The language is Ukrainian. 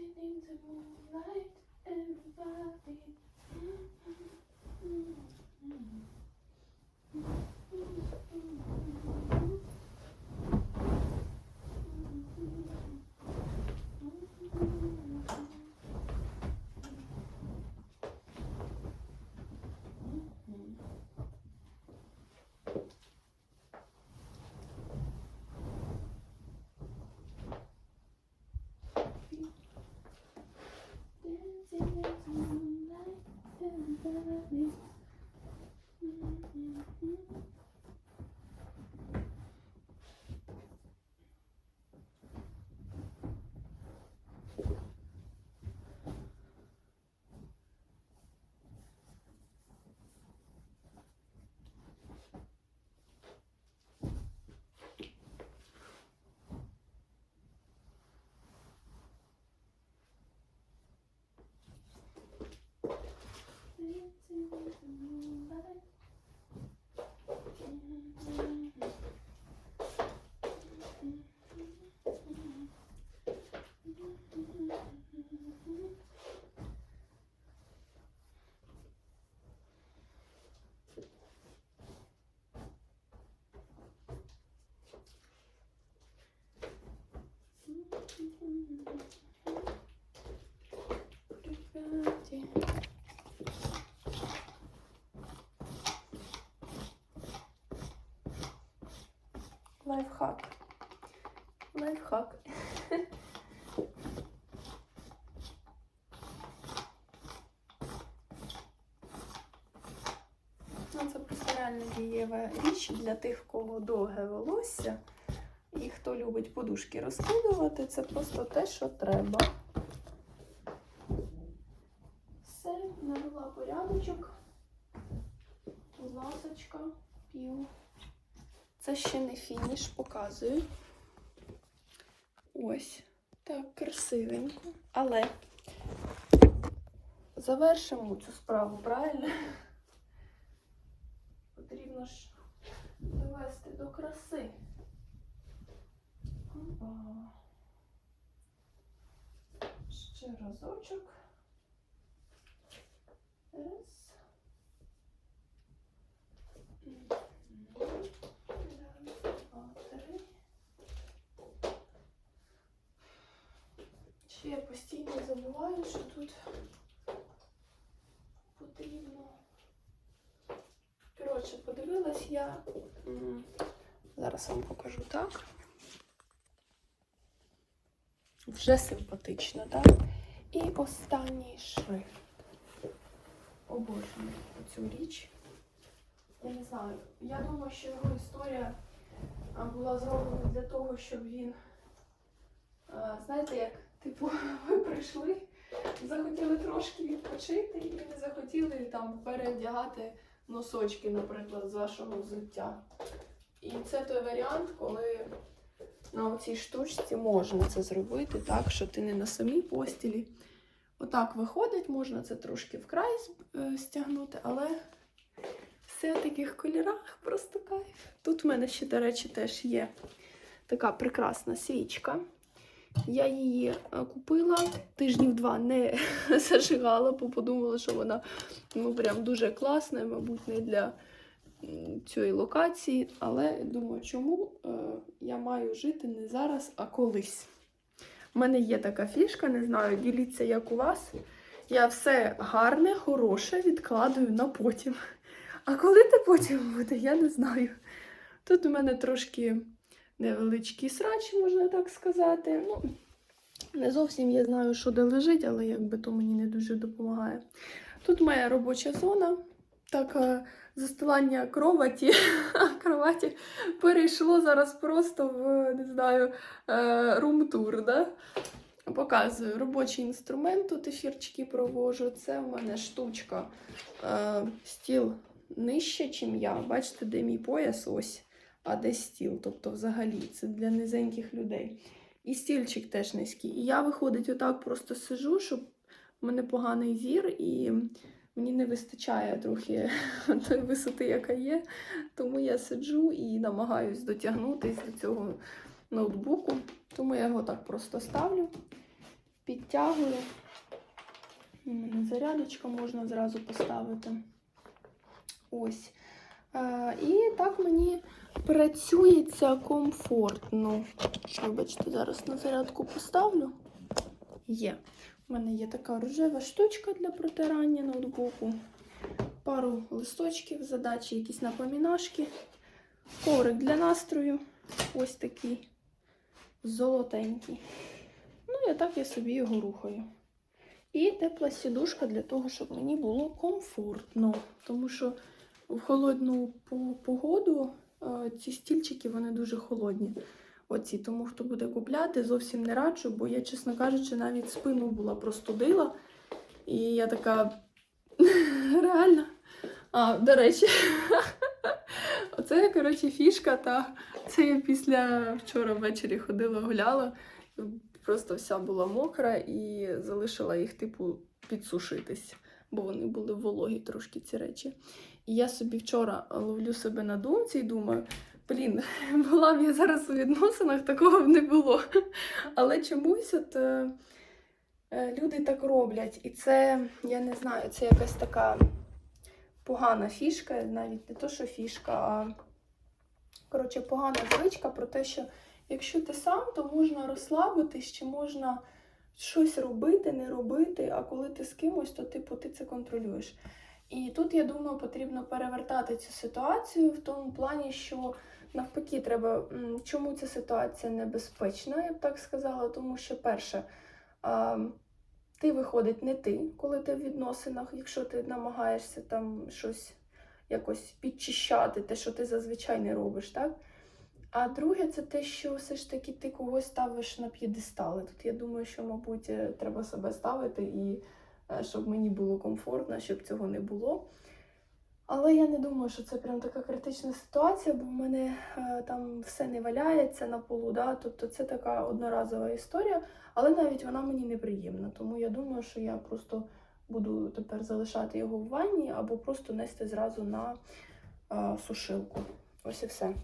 dancing in the moonlight, everybody. Mm -hmm. Mm -hmm. Everybody. Лайфхак. Лайфхак. Ну, це просто реально дієва річ для тих, в кого довге волосся. І хто любить подушки розкидувати, це просто те, що треба. Все, навела порядочок. Ласочка, пів. Це ще не фініш, показую. Ось. Так, красивенько. Але завершимо цю справу, правильно? Потрібно ж довести до краси. Ще разочок. Раз. Ще я постійно забуваю, що тут потрібно. Коротше, подивилась я. Зараз вам покажу так. Вже симпатично, так? І останній шрифт. Обожнюю цю річ. Я не знаю. Я думаю, що його історія була зроблена для того, щоб він. Знаєте, як, типу, ви прийшли, захотіли трошки відпочити і не захотіли там переодягати носочки, наприклад, з вашого взуття. І це той варіант, коли на цій штучці можна це зробити так, що ти не на самій постілі. Отак виходить, можна це трошки вкрай е, стягнути, але все в таких кольорах просто кайф. Тут в мене ще, до речі, теж є така прекрасна свічка. Я її е, купила тижнів два не зажигала, бо подумала, що вона ну, прям дуже класна, мабуть, не для цієї локації. Але думаю, чому е, я маю жити не зараз, а колись. У мене є така фішка, не знаю, діліться як у вас. Я все гарне, хороше відкладаю на потім. А коли це потім буде, я не знаю. Тут у мене трошки невеличкий срач, можна так сказати. Ну, не зовсім я знаю, що де лежить, але якби то мені не дуже допомагає. Тут моя робоча зона. Так, е, застилання кроваті, кроваті перейшло зараз просто в, не знаю, е, рум-тур. Да? Показую робочий інструмент, тут ефірчики провожу. Це в мене штучка. Е, стіл нижче, чим я. Бачите, де мій пояс ось, а де стіл. Тобто, взагалі, це для низеньких людей. І стільчик теж низький. І я, виходить, отак просто сижу, щоб в мене поганий зір, і мені не вистачає трохи тої висоти, яка є. Тому я сиджу і намагаюсь дотягнутися до цього ноутбуку. Тому я його так просто ставлю підтягую. У мене зарядочка можна зразу поставити. Ось. Е, і так мені працюється комфортно. Вибачте, зараз на зарядку поставлю. Є. У мене є така рожева штучка для протирання ноутбуку. Пару листочків, задачі, якісь напомінашки. Коврик для настрою. Ось такий золотенький. Ну і так я собі його рухаю. І тепла сідушка для того, щоб мені було комфортно. Тому що в холодну погоду е, ці стільчики вони дуже холодні. Оці. Тому хто буде купляти, зовсім не раджу, бо я, чесно кажучи, навіть спину була простудила. І я така реально. А, до речі, оце, коротше, фішка, та це я після вчора ввечері ходила, гуляла. Просто вся була мокра і залишила їх, типу, підсушитись, бо вони були вологі трошки ці речі. І я собі вчора ловлю себе на думці і думаю, блін, була б я зараз у відносинах, такого б не було. Але чомусь от е, е, люди так роблять. І це, я не знаю, це якась така погана фішка, навіть не то, що фішка, а коротше, погана звичка про те, що якщо ти сам, то можна розслабитись, чи можна щось робити, не робити, а коли ти з кимось, то типу ти це контролюєш. І тут, я думаю, потрібно перевертати цю ситуацію в тому плані, що навпаки, треба. Чому ця ситуація небезпечна, я б так сказала, тому що перше. ти виходить не ти, коли ти в відносинах, якщо ти намагаєшся там щось якось підчищати, те, що ти зазвичай не робиш, так? А друге, це те, що все ж таки ти когось ставиш на п'єдестали. Тут я думаю, що, мабуть, е, треба себе ставити і щоб мені було комфортно, щоб цього не було. Але я не думаю, що це прям така критична ситуація, бо в мене е, там все не валяється на полу. Да? Тобто це така одноразова історія, але навіть вона мені неприємна. Тому я думаю, що я просто буду тепер залишати його в ванні або просто нести зразу на е, сушилку. Ось і все.